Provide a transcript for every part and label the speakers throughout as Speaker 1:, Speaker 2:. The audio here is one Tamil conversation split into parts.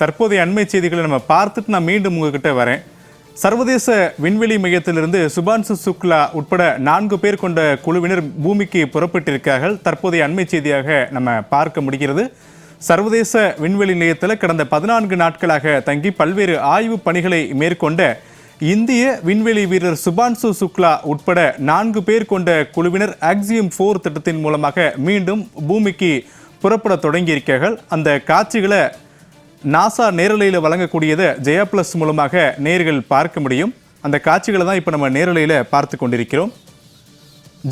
Speaker 1: தற்போதைய அண்மை செய்திகளை நம்ம பார்த்துட்டு நான் மீண்டும் உங்ககிட்ட வரேன். சர்வதேச விண்வெளி மையத்திலிருந்து சுபான்சு சுக்லா உட்பட நான்கு பேர் கொண்ட குழுவினர் பூமிக்கு புறப்பட்டிருக்கிறார்கள். தற்போதைய அண்மை செய்தியாக நம்ம பார்க்க முடிகிறது. சர்வதேச விண்வெளி நிலையத்தில் கடந்த பதினான்கு நாட்களாக தங்கி பல்வேறு ஆய்வு பணிகளை மேற்கொண்ட இந்திய விண்வெளி வீரர் சுபான்சு சுக்லா உட்பட நான்கு பேர் கொண்ட குழுவினர் ஆக்சியம் ஃபோர் திட்டத்தின் மூலமாக மீண்டும் பூமிக்கு புறப்பட தொடங்கியிருக்கிறார்கள். அந்த காட்சிகளை நாசா நேரலையில் வழங்கக்கூடியதை ஜெயா பிளஸ் மூலமாக நேர்கள் பார்க்க முடியும். அந்த காட்சிகளை தான் இப்போ நம்ம நேரலையில் பார்த்து கொண்டிருக்கிறோம்.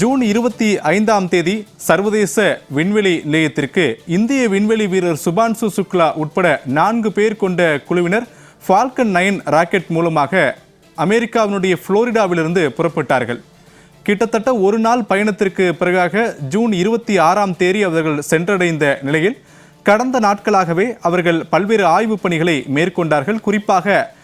Speaker 1: ஜூன் இருபத்தி ஐந்தாம் தேதி சர்வதேச விண்வெளி நிலையத்திற்கு இந்திய விண்வெளி வீரர் சுபான்சு சுக்லா உட்பட நான்கு பேர் கொண்ட குழுவினர் ஃபால்கன் நைன் ராக்கெட் மூலமாக அமெரிக்காவினுடைய புளோரிடாவிலிருந்து புறப்பட்டார்கள். கிட்டத்தட்ட ஒரு நாள் பயணத்திற்கு பிறகாக ஜூன் இருபத்தி ஆறாம் தேதி அவர்கள் சென்றடைந்த நிலையில் கடந்த நாட்களாகவே அவர்கள் பல்வேறு ஆய்வுப் பணிகளை மேற்கொண்டார்கள். குறிப்பாக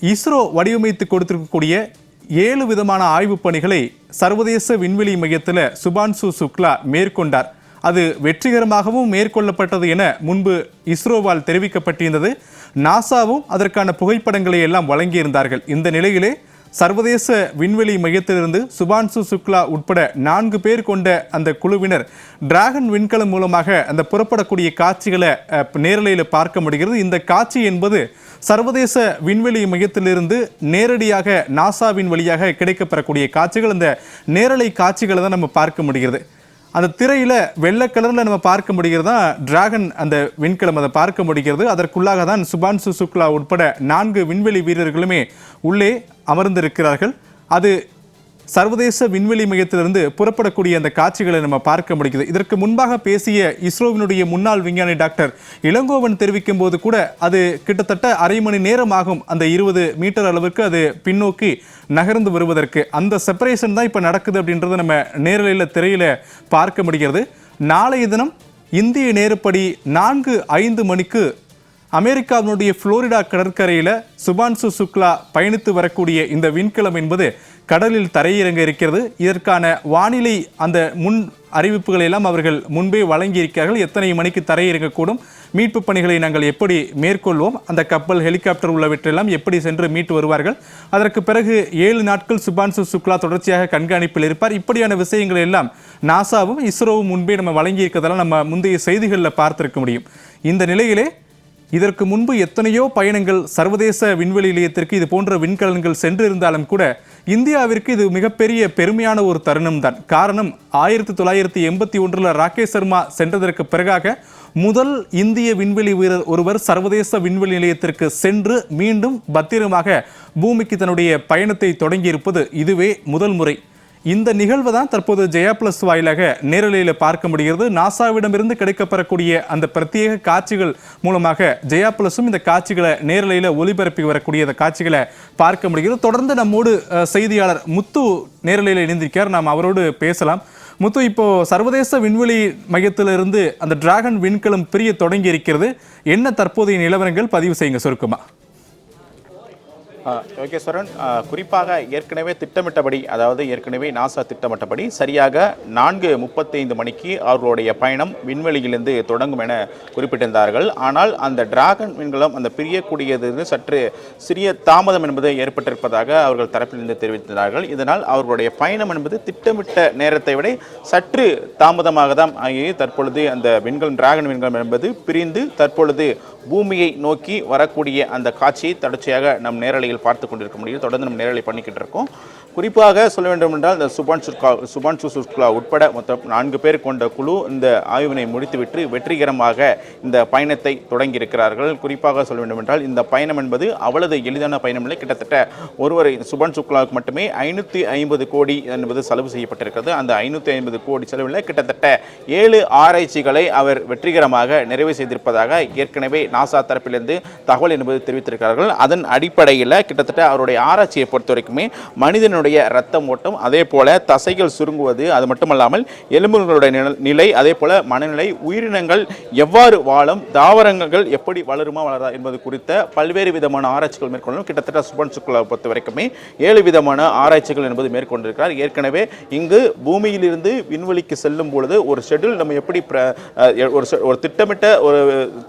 Speaker 1: இஸ்ரோ வடிவமைத்து கொடுத்திருக்கக்கூடிய ஏழு விதமான ஆய்வுப் பணிகளை சர்வதேச விண்வெளி மையத்தில் சுபான்சு சுக்லா மேற்கொண்டார். அது வெற்றிகரமாகவும் மேற்கொள்ளப்பட்டது என முன்பு இஸ்ரோவால் தெரிவிக்கப்பட்டிருந்தது. நாசாவும் அதற்கான புகைப்படங்களை எல்லாம் வழங்கியிருந்தார்கள். இந்த நிலையிலே சர்வதேச விண்வெளி மையத்திலிருந்து சுபான்சு சுக்லா உட்பட நான்கு பேர் கொண்ட அந்த குழுவினர் டிராகன் விண்கலம் மூலமாக அந்த புறப்படக்கூடிய காட்சிகளை நேரலையில் பார்க்க முடிகிறது. இந்த காட்சி என்பது சர்வதேச விண்வெளி மையத்திலிருந்து நேரடியாக நாசாவின் வழியாக கிடைக்கப்பெறக்கூடிய காட்சிகள். அந்த நேரலை காட்சிகளை தான் நம்ம பார்க்க முடிகிறது. அந்த திரையில் வெள்ளை கலரில் நம்ம பார்க்க முடிகிறதா? டிராகன் அந்த விண்கலம் அதை பார்க்க முடிகிறது. அதற்குள்ளாக தான் சுபான்சு சுக்லா உட்பட நான்கு விண்வெளி வீரர்களுமே உள்ளே அமர்ந்திருக்கிறார்கள். அது சர்வதேச விண்வெளி மையத்திலிருந்து புறப்படக்கூடிய அந்த காட்சிகளை நம்ம பார்க்க முடிகிறது. இதற்கு முன்பாக பேசிய இஸ்ரோவினுடைய முன்னாள் விஞ்ஞானி டாக்டர் இளங்கோவன் தெரிவிக்கும் போது கூட அது கிட்டத்தட்ட அரை மணி நேரம் ஆகும் அந்த இருபது மீட்டர் அளவுக்கு அது பின்னோக்கி நகர்ந்து வருவதற்கு. அந்த செப்பரேஷன் தான் இப்போ நடக்குது அப்படின்றத நம்ம நேரலையில் திரையில் பார்க்க முடிகிறது. நாளைய தினம் இந்திய நேரப்படி நான்கு ஐந்து மணிக்கு அமெரிக்காவினுடைய புளோரிடா கடற்கரையில் சுபான்சு சுக்லா பயணித்து வரக்கூடிய இந்த விண்கலம் என்பது கடலில் தரையிறங்க இருக்கிறது. இதற்கான வானிலை அந்த முன் அறிவிப்புகளை எல்லாம் அவர்கள் முன்பே வழங்கியிருக்கிறார்கள். எத்தனை மணிக்கு தரையிறங்கக்கூடும்? மீட்பு பணிகளை நாங்கள் எப்படி மேற்கொள்வோம்? அந்த கப்பல் ஹெலிகாப்டர் உள்ளவற்றையெல்லாம் எப்படி சென்று மீட்டு வருவார்கள்? அதற்கு பிறகு ஏழு நாட்கள் சுபான்சு சுக்லா தொடர்ச்சியாக கண்காணிப்பில் இருப்பார். இப்படியான விஷயங்கள் எல்லாம் நாசாவும் இஸ்ரோவும் முன்பே நம்ம வழங்கியிருக்கிறதெல்லாம் நம்ம முந்தைய செய்திகளில் பார்த்திருக்க முடியும். இந்த நிலையிலே இதற்கு முன்பு எத்தனையோ பயணங்கள் சர்வதேச விண்வெளி நிலையத்திற்கு இது போன்ற விண்கலன்கள் சென்றிருந்தாலும் கூட இந்தியாவிற்கு இது மிகப்பெரிய பெருமையான ஒரு தருணம் தான். காரணம் ஆயிரத்தி தொள்ளாயிரத்தி எண்பத்தி ஒன்றில் ராகேஷ் சர்மா சென்றதற்கு பிறகாக முதல் இந்திய விண்வெளி வீரர் ஒருவர் சர்வதேச விண்வெளி நிலையத்திற்கு சென்று மீண்டும் பத்திரமாக பூமிக்கு தன்னுடைய பயணத்தை தொடங்கியிருப்பது இதுவே முதல் முறை. இந்த நிகழ்வு தான் தற்போது ஜெயா பிளஸ் வாயிலாக நேரலையில் பார்க்க முடிகிறது. நாசாவிடமிருந்து கிடைக்கப்பெறக்கூடிய அந்த பிரத்யேக காட்சிகள் மூலமாக ஜெயா பிளஸும் இந்த காட்சிகளை நேரலையில் ஒளிபரப்பி வரக்கூடிய அந்த காட்சிகளை பார்க்க முடிகிறது. தொடர்ந்து நம்மோடு செய்தியாளர் முத்து நேரலையில் இணைந்திருக்கார் நாம் அவரோடு பேசலாம். முத்து இப்போ சர்வதேச விண்வெளி மையத்திலிருந்து அந்த டிராகன் விண்கலம் பிரிய தொடங்கி இருக்கிறது என்ன தற்போதைய நிலவரங்கள்? பதிவு செய்யுங்க
Speaker 2: சுருக்கமாக யோகேஸ்வரன் குறிப்பாக ஏற்கனவே திட்டமிட்டபடி அதாவது ஏற்கனவே நாசா திட்டமிட்டபடி சரியாக நான்கு முப்பத்தைந்து மணிக்கு அவர்களுடைய பயணம் விண்வெளியிலிருந்து தொடங்கும் என குறிப்பிட்டிருந்தார்கள். ஆனால் அந்த டிராகன் விண்கலம் அந்த பிரியக்கூடியது சற்று சிறிய தாமதம் என்பது ஏற்பட்டிருப்பதாக அவர்கள் தரப்பிலிருந்து தெரிவித்திருந்தார்கள். இதனால் அவர்களுடைய பயணம் என்பது திட்டமிட்ட நேரத்தை விட சற்று தாமதமாக தான் ஆகி தற்பொழுது அந்த விண்கலம் டிராகன் விண்கலம் என்பது பிரிந்து தற்பொழுது பூமியை நோக்கி வரக்கூடிய அந்த காட்சியை தொடர்ச்சியாக நம் நேரலையில் பார்த்து கொண்டிருக்க முடியும். தொடர்ந்து நம்ம நேரலை பண்ணிக்கிட்டு இருக்கோம். குறிப்பாக சொல்ல வேண்டும் என்றால் இந்த சுபான் சுர்கா சுபான் சுசுக்லா உட்பட மொத்தம் நான்கு பேர் கொண்ட குழு இந்த ஆய்வினை முடித்துவிட்டு வெற்றிகரமாக இந்த பயணத்தை தொடங்கியிருக்கிறார்கள். குறிப்பாக சொல்ல வேண்டும் என்றால் இந்த பயணம் என்பது அவ்வளவு எளிதான பயணம் இல்லை. கிட்டத்தட்ட ஒருவரை சுபான் சுக்லாவுக்கு மட்டுமே ஐநூற்றி ஐம்பது கோடி என்பது செலவு செய்யப்பட்டிருக்கிறது. அந்த ஐநூற்றி ஐம்பது கோடி செலவில் கிட்டத்தட்ட ஏழு ஆராய்ச்சிகளை அவர் வெற்றிகரமாக நிறைவு செய்திருப்பதாக ஏற்கனவே நாசா தரப்பிலிருந்து தகவல் என்பது தெரிவித்திருக்கிறார்கள். அதன் அடிப்படையில் கிட்டத்தட்ட அவருடைய ஆராய்ச்சியை பொறுத்த வரைக்குமே மனிதனுடைய ரத்தம் ஓட்டம் அதே போல தசைகள் சுருங்குவது அது மட்டுமல்லாமல் எலும்புகளுடைய நிலை அதே போல மனநிலை உயிரினங்கள் எவ்வாறு வாழும் தாவரங்கள் எப்படி வளருமா வளரா என்பது குறித்த பல்வேறு விதமான ஆராய்ச்சிகள் மேற்கொள்ளும் கிட்டத்தட்ட சுபன் சுக்லா பொறுத்த வரைக்குமே ஏழு விதமான ஆராய்ச்சிகள் என்பது மேற்கொண்டிருக்கிறார். ஏற்கனவே இங்கு பூமியிலிருந்து விண்வெளிக்கு செல்லும் பொழுது ஒரு ஷெட்யூல் நம்ம எப்படி ஒரு ஒரு திட்டமிட்ட ஒரு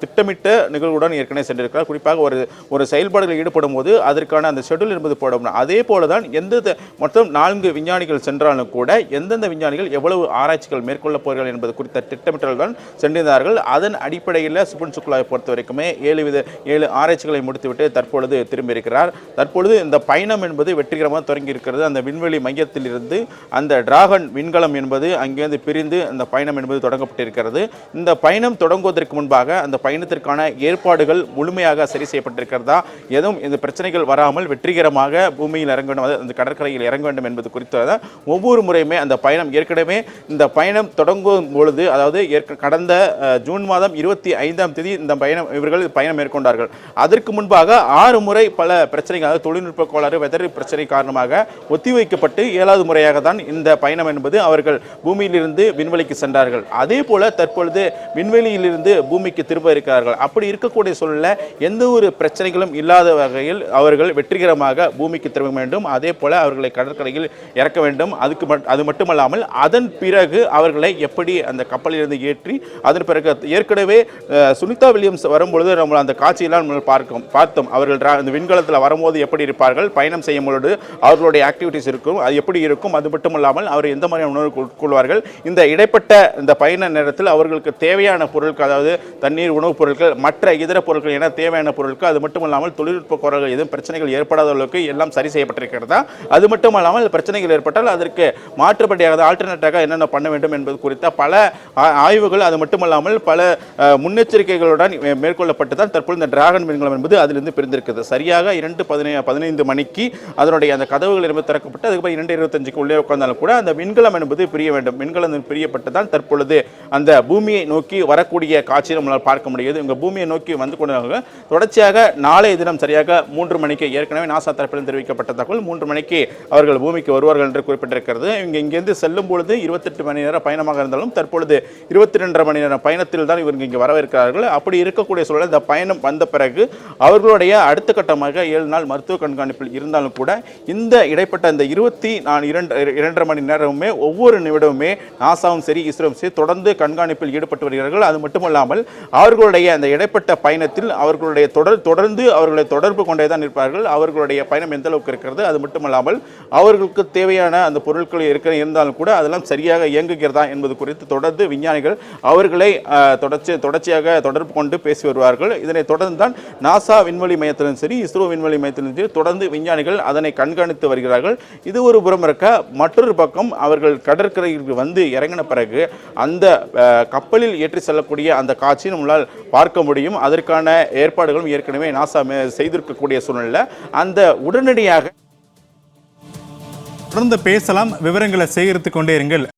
Speaker 2: திட்டமிட்ட நிகழ்வுடன் ஏற்கனவே சென்றிருக்கிறார். குறிப்பாக ஒரு ஒரு செயல்பாடுகளில் ஈடுபடும் போது அதற்கான அந்த ஷெட்யூல் என்பது போடும் அதே போல தான் எந்த மொத்தம் நான்கு விஞ்ஞானிகள் சென்றாலும் கூட எந்தெந்த விஞ்ஞானிகள் எவ்வளவு ஆராய்ச்சிகள் மேற்கொள்ள போகிறார்கள் என்பது குறித்த திட்டமிட்டல் தான் சென்றிருந்தார்கள். அதன் அடிப்படையில் சுபன் சுக்லாவை பொறுத்த வரைக்குமே ஏழு வித ஏழு ஆராய்ச்சிகளை முடித்துவிட்டு தற்பொழுது திரும்பியிருக்கிறார். தற்பொழுது இந்த பயணம் என்பது வெற்றிகரமாக தொடங்கி இருக்கிறது அந்த விண்வெளி மையத்தில் இருந்து அந்த டிராகன் விண்கலம் என்பது அங்கேருந்து பிரிந்து அந்த பயணம் என்பது தொடங்கப்பட்டிருக்கிறது. இந்த பயணம் தொடங்குவதற்கு முன்பாக அந்த பயணத்திற்கான ஏற்பாடுகள் முழுமையாக சரி செய்யப்பட்டிருக்கிறதா? எதுவும் இந்த பிரச்சனைகள் வராமல் வெற்றிகரமாக பூமியில் இறங்க வேண்டும் அதாவது அந்த கடற்கரையில் இறங்க வேண்டும் என்பது குறித்து தான் ஒவ்வொரு முறையுமே அந்த பயணம் ஏற்கனவே இந்த பயணம் தொடங்கும் பொழுது அதாவது ஏற்க கடந்த ஜூன் மாதம் இருபத்தி ஐந்தாம் தேதி இந்த பயணம் இவர்கள் பயணம் மேற்கொண்டார்கள். அதற்கு முன்பாக ஆறு முறை பல பிரச்சனைகள் அதாவது தொழில்நுட்ப கோளாறு வெதர் பிரச்சனை காரணமாக ஒத்திவைக்கப்பட்டு ஏழாவது முறையாக தான் இந்த பயணம் என்பது அவர்கள் பூமியிலிருந்து விண்வெளிக்கு சென்றார்கள். அதே போல தற்பொழுது விண்வெளியிலிருந்து பூமிக்கு திரும்ப இருக்கிறார்கள். அப்படி இருக்கக்கூடிய சூழலில் எந்த ஒரு பிரச்சனைகளும் இல்லாத வகையில் அவர்கள் வெற்றிகரமாக பூமிக்கு திரும்ப வேண்டும். அதே போல அவர்களை கடற்கரையில் இறக்க வேண்டும். அதுக்கு மட்- அது மட்டுமல்லாமல் அதன் பிறகு அவர்களை எப்படி அந்த கப்பலிலிருந்து ஏற்றி அதன் பிறகு ஏற்கனவே சுனிதா வில்லியம்ஸ் வரும்பொழுது நம்ம அந்த காட்சியெல்லாம் நம்ம பார்க்கும் பார்த்தோம். அவர்கள் அந்த விண்கலத்தில் வரும்போது எப்படி இருப்பார்கள் பயணம் செய்யும் பொழுது அவர்களுடைய ஆக்டிவிட்டிஸ் இருக்கும் அது எப்படி இருக்கும் அது மட்டுமல்லாமல் அவர் எந்த மாதிரியான உணவு உட்கொள்வார்கள் இந்த இடைப்பட்ட இந்த பயண நேரத்தில் அவர்களுக்கு தேவையான பொருட்கள் அதாவது தண்ணீர் உணவுப் பொருட்கள் மற்ற இதர பொருட்கள் என தேவையான பொருட்கள் அது மட்டுமல்லாமல் தொழில்நுட்ப குறைகள் எதுவும் பிரச்சனை பிரச்சனைகள் ஏற்படாத அளவுக்கு எல்லாம் சரி செய்யப்பட்டிருக்கிறதா? அது மட்டுமல்லாமல் பிரச்சனைகள் ஏற்பட்டால் அதற்கு மாற்றுப்படியாக ஆல்டர்னேட்டாக என்னென்ன பண்ண வேண்டும் என்பது குறித்த பல ஆய்வுகள் அது மட்டுமல்லாமல் பல முன்னெச்சரிக்கைகளுடன் மேற்கொள்ளப்பட்டு தான் தற்போது இந்த டிராகன் மீன்களம் என்பது அதிலிருந்து பிரிந்திருக்கிறது. சரியாக இரண்டு பதினை பதினைந்து மணிக்கு அதனுடைய அந்த கதவுகள் என்பது திறக்கப்பட்டு அதுக்கப்புறம் இரண்டு இருபத்தஞ்சுக்கு உள்ளே உட்கார்ந்தாலும் கூட அந்த மின்கலம் என்பது பிரிய வேண்டும். மின்கலம் பிரியப்பட்டு தான் தற்பொழுது அந்த பூமியை நோக்கி வரக்கூடிய காட்சியை நம்மளால் பார்க்க முடியுது. இவங்க பூமியை நோக்கி வந்து கொண்டு தொடர்ச்சியாக நாளைய தினம் சரியாக மூன்று மணிக்கு ஏற்கனவே நாசா தரப்பிலும் தெரிவிக்கப்பட்ட தகவல் மூன்று மணிக்கு அவர்கள் பூமிக்கு வருவார்கள் என்று குறிப்பிட்டிருக்கிறது. இங்க இங்கிருந்து செல்லும் பொழுது இருபத்தெட்டு மணி நேரம் பயணமாக இருந்தாலும் தற்பொழுது இருபத்தி ரெண்டரை மணி நேரம் பயணத்தில் தான் இவங்க இங்கே வரவிருக்கிறார்கள். அப்படி இருக்கக்கூடிய சூழல் இந்த பயணம் வந்த பிறகு அவர்களுடைய அடுத்த கட்டமாக ஏழு நாள் மருத்துவ கண்காணிப்பில் இருந்தாலும் கூட இந்த இடைப்பட்ட இந்த இருபத்தி நான் இரண்டு இரண்டரை மணி நேரமுமே ஒவ்வொரு நிமிடமுமே நாசாவும் சரி இஸ்ரோவும் சரி தொடர்ந்து கண்காணிப்பில் ஈடுபட்டு வருகிறார்கள். அது மட்டுமல்லாமல் அவர்களுடைய அந்த இடைப்பட்ட பயணத்தில் அவர்களுடைய தொடர் தொடர்ந்து அவர்களை தொடர்பு கொண்டே தான் இருப்பார்கள் அவர்களுடைய பயணம் எந்த அளவுக்கு இருக்கிறது அது மட்டுமல்லாமல் அவர்களுக்கு தேவையான அந்த பொருட்கள் இருக்கிற இருந்தாலும் கூட அதெல்லாம் சரியாக இயங்குகிறதா என்பது குறித்து தொடர்ந்து விஞ்ஞானிகள் அவர்களை தொடர்ச்சி தொடர்ச்சியாக தொடர்பு கொண்டு பேசி வருவார்கள். இதனை தொடர்ந்து தான் நாசா விண்வெளி மையத்திலும் சரி இஸ்ரோ விண்வெளி மையத்திலும் சரி தொடர்ந்து விஞ்ஞானிகள் அதனை கண்காணித்து வருகிறார்கள். இது ஒரு புறம் இருக்க மற்றொரு பக்கம் அவர்கள் கடற்கரைக்கு வந்து இறங்கின பிறகு அந்த அஹ், கப்பலில் ஏற்றி செல்லக்கூடிய அந்த காட்சியை நம்மளால் பார்க்க முடியும். அதற்கான ஏற்பாடுகளும் ஏற்கனவே நாசா செய்திருக்கக்கூடிய சூழ்நிலை அந்த உடனடியாக
Speaker 1: தொடர்ந்து பேசலாம் விவரங்களை சேகரித்துக் கொண்டே இருங்கள்.